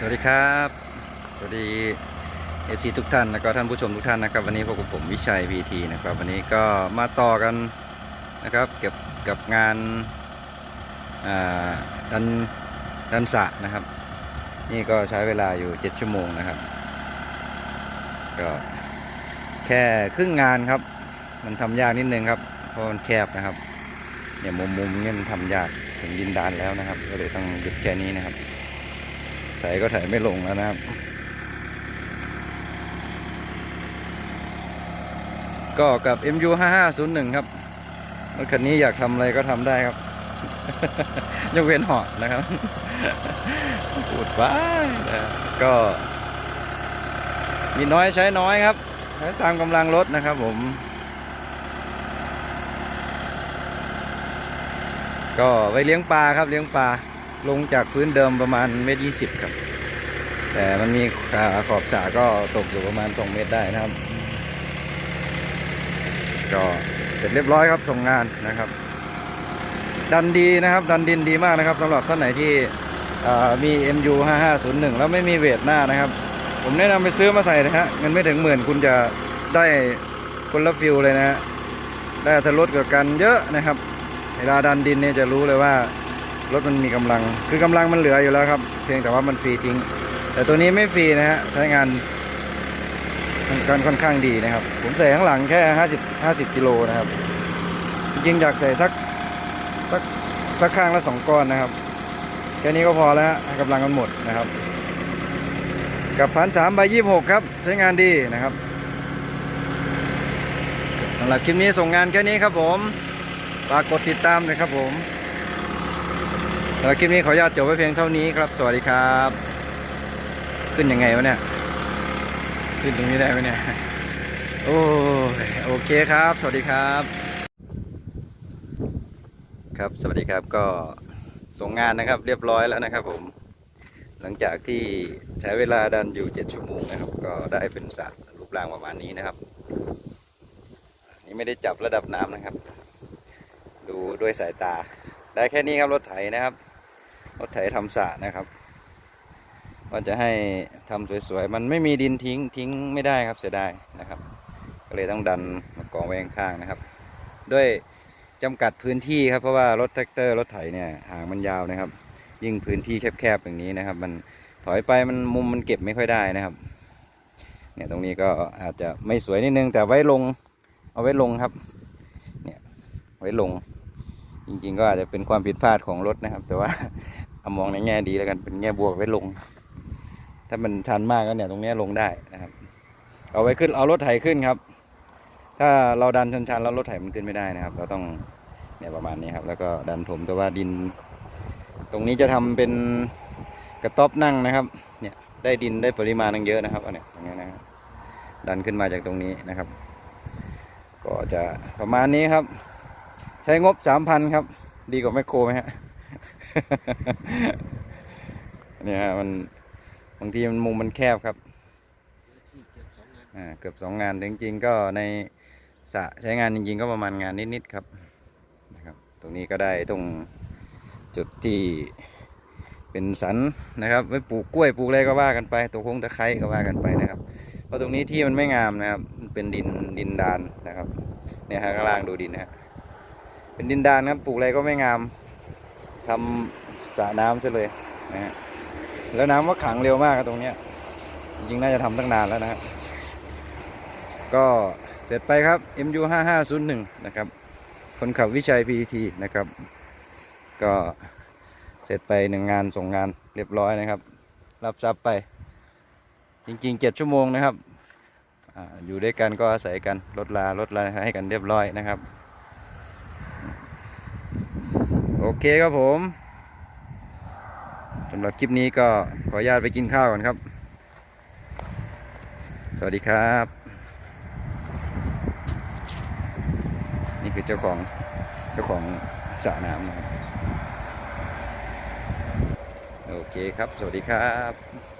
สวัสดีครับ สวัสดีเอฟซีทุกท่านแล้วก็ท่านผู้ชมทุกท่านนะครับ วันนี้พบกับผมวิชัยพีทีนะครับ วันนี้ก็มาต่อกันนะครับเกี่ยวกับงานดันดันสะนะครับ นี่ก็ใช้เวลาอยู่ 7 ชั่วโมงนะครับ ก็แค่ครึ่งงานครับ มันทำยากนิดนึงครับเพราะมันแคบนะครับเนี่ยมุมมุมเนี่ยมันทำยากถึงดินดานแล้วนะครับ ก็เลยต้องหยุดแค่นี้นะครับ ไถก็ไถไม่ลงแล้วนะครับ ก็กับ MU 5501 ครับรถคันนี้อยากทำอะไรก็ทำได้ครับ ยกเว้นหาะนะครับพูดไปนะก็มีน้อยใช้น้อยครับใช้ตามกำลังรถนะครับผม ก็ไว้เลี้ยงปลาครับเลี้ยงปลา ลงจากพื้นเดิมประมาณเมตรยี่สิบครับ แต่มันมีขาขอบสระก็ตกอยู่ประมาณ2เมตรได้นะครับ ก็เสร็จเรียบร้อยครับส่งงานนะครับ ดันดีนะครับ ดันดินดีมากนะครับสำหรับท่านไหนที่เอ่อมี MU 5501 แล้วไม่มีเวทหน้านะครับ ผมแนะนำไปซื้อมาใส่นะฮะเงินไม่ถึงหมื่นคุณจะได้คนละฟิลเลยนะฮะได้อัตรถกับกันเยอะนะครับ เวลาดันดินเนี่ยจะรู้เลยว่า รถมันมีกำลัง คือกำลังมันเหลืออยู่แล้วครับ เพียงแต่ว่ามันฟรีทิ้ง แต่ตัวนี้ไม่ฟรีนะฮะใช้งานการค่อนข้างดีนะครับ ผมใส่ข้างหลังแค่ 50 50กิโลนะครับ จริงอยากใส่สักสักสักข้างละสองก้อนนะครับแค่นี้ก็พอแล้วฮะกำลังมันหมดนะครับ กับพันสามใบยี่หกครับ ใช้งานดีนะครับสำหรับคลิปนี้ส่งงานแค่นี้ครับผมฝากกดติดตามนะครับผม สำหรับคลิปนี้ขออนุญาตจบไว้เพียงเท่านี้ครับ สวัสดีครับ ขึ้นยังไงวะเนี่ย ขึ้นตรงนี้ได้ไหมเนี่ย โอ้โอเคครับ สวัสดีครับ ครับสวัสดีครับก็ส่งงานนะครับเรียบร้อยแล้วนะครับผม หลังจากที่ใช้เวลาดันอยู่7ชั่วโมงนะครับ ก็ได้เป็นสระรูปร่างประมาณนี้นะครับ นี่ไม่ได้จับระดับน้ำนะครับ ดูด้วยสายตา ได้แค่นี้ครับรถไถนะครับ รถไถทำสระนะครับว่าจะให้ทำสวยๆ มันไม่มีดินทิ้งทิ้งไม่ได้ครับเสียดายนะครับ ก็เลยต้องดันมากองไว้ข้างๆนะครับ ด้วยจำกัดพื้นที่ครับเพราะว่ารถแท็กเตอร์รถไถเนี่ยหางมันยาวนะครับ ยิ่งพื้นที่แคบๆอย่างนี้นะครับ มันถอยไปมันมุมมันเก็บไม่ค่อยได้นะครับ เนี่ยตรงนี้ก็อาจจะไม่สวยนิดนึง แต่ไว้ลงเอาไว้ลงครับ เนี่ยไว้ลงจริงๆก็อาจจะเป็นความผิดพลาดของรถนะครับ แต่ว่า เอามองในแง่ดีแล้วกันเป็นแง่บวกไว้ลง ถ้ามันชันมากก็เนี่ยตรงนี้ลงได้นะครับ เอาไว้ขึ้นเอารถไถขึ้นครับ ถ้าเราดันชันๆแล้วรถไถมันขึ้นไม่ได้นะครับ เราต้องเนี่ยประมาณนี้ครับ แล้วก็ดันถมแต่ว่าดิน ตรงนี้จะทำเป็นกระต๊อบนั่งนะครับ เนี่ยได้ดินได้ปริมาณตั้งเยอะนะครับอันนี้ยตรงนี้นะครับดันขึ้นมาจากตรงนี้นะครับ ก็จะประมาณนี้ครับ ใช้งบสามพันครับ ดีกว่าแมคโครไหมฮะ เนี่ยมันบางทีมันมุมมันแคบครับอ่าเกือบสองงานจริงๆก็ในสะใช้งานจริงๆก็ประมาณงานนิดๆครับนะครับ ตรงนี้ก็ได้ตรงจุดที่เป็นสันนะครับไว้ปลูกกล้วยปลูกอะไรก็ว่ากันไปตัวคงตะไคร้ก็ว่ากันไปนะครับเพราะตรงนี้ที่มันไม่งามนะครับเป็นดินดินดานนะครับเนี่ยฮะข้างล่างดูดินนะฮะเป็นดินดานครับปลูกอะไรก็ไม่งาม ทำสระน้ำซะเลยนะฮะแล้วน้ำว่าขังเร็วมากตรงเนี้ยจริงๆน่าจะทำตั้งนานแล้วนะครับก็เสร็จไปครับ MU 5501นะครับ คนขับวิชัย PTT นะครับ ก็เสร็จไปหนึ่งงานส่งงานเรียบร้อยนะครับ รับทรัพย์ไป จริงๆเจ็ดชั่วโมงนะครับออยู่ด้วยกันก็อาศัยกันลดลาลดลาให้กันเรียบร้อยนะครับ โอ เคครับผมสำหรับคลิปนี้ก็ขออนุญาตไปกินข้าวก่อนครับ สวัสดีครับ นี่คือเจ้าของเจ้าของสระน้ำนะครับโอเคครับ สวัสดีครับ